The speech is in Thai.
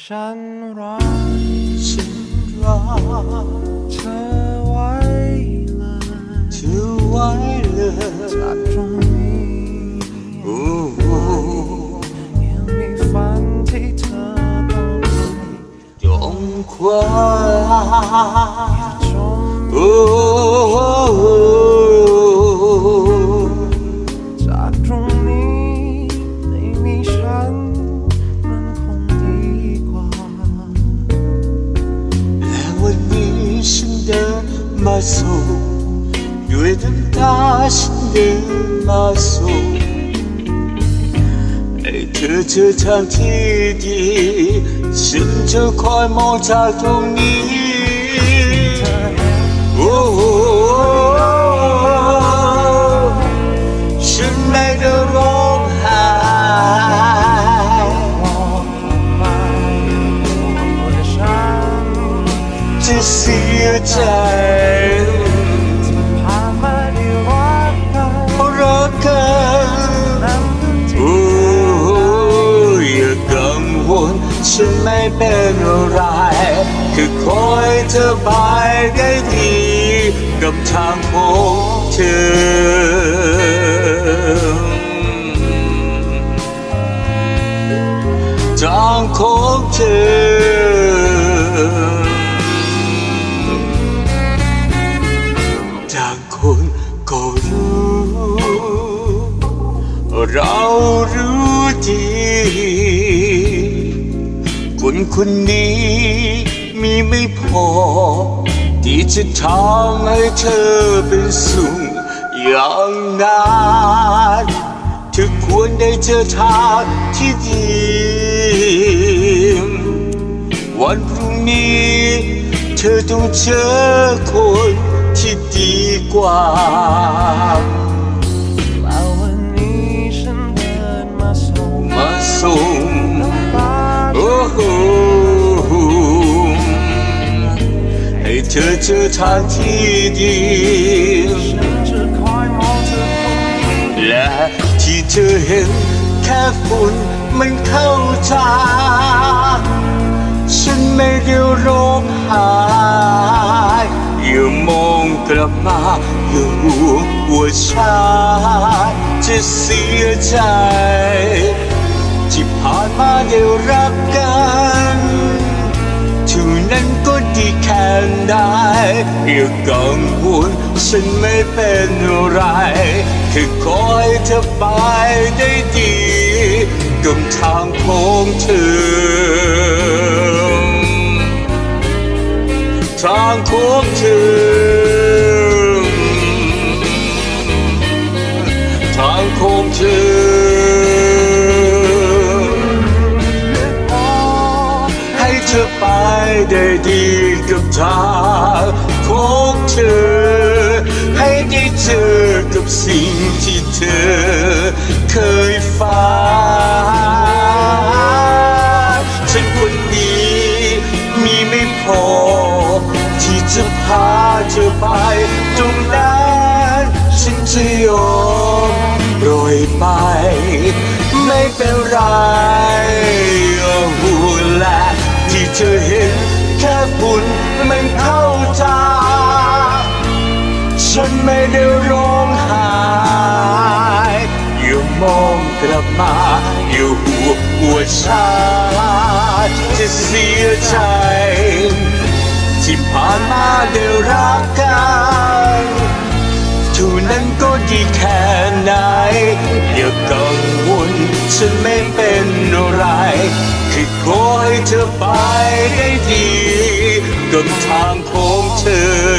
ฉันรักฉันรักเธอไว้เลยเธอไว้เลยจากตรงนี้โอ้โหยังมีฝันที่เธอต้องจงควาชมโอ้โหจา มาสู่ด้วยน้ำตาฉันเดินมาสู่ให้เธอ ฉันไม่เป็นอะไรคือคอยเธอไปได้ดีกับทางของเธอทางของเธอต่างคนก็รู้เรารู้ดี คนนี้ มีไม่พอ ที่จะทำให้เธอเป็นสุขอย่างนานเธอควรได้เจอทางที่ดี วันพรุ่งนี้ เธอต้องเจอคนที่ดีกว่า เธอเจอทางที่ดีและที่เธอเห็นแค่ฝุ่นมันเข้าตาฉันไม่ได้ร้องไห้อย่ามองกลับมาอย่าห่วงว่าฉันจะเสียใจ ที่ผ่านมาได้รักกัน อย่ากังวลฉันไม่เป็นอะไร แค่ขอให้เธอไปได้ดีกับทางของเธอ ทางของเธอ ทางของเธอ ให้เธอไปได้ดีกับทาง ได้เจ ร้องไห้อย่มองกลับมาอยู่หัวหัวฉันจะเสียใจที่ผ่านมาได้รักกันเท่านั้นก็ดีแค่ไหนอย่ากังวลฉันไม่เป็นอะไรแค่ขอให้เธอไปได้ดีกับทางของเธอ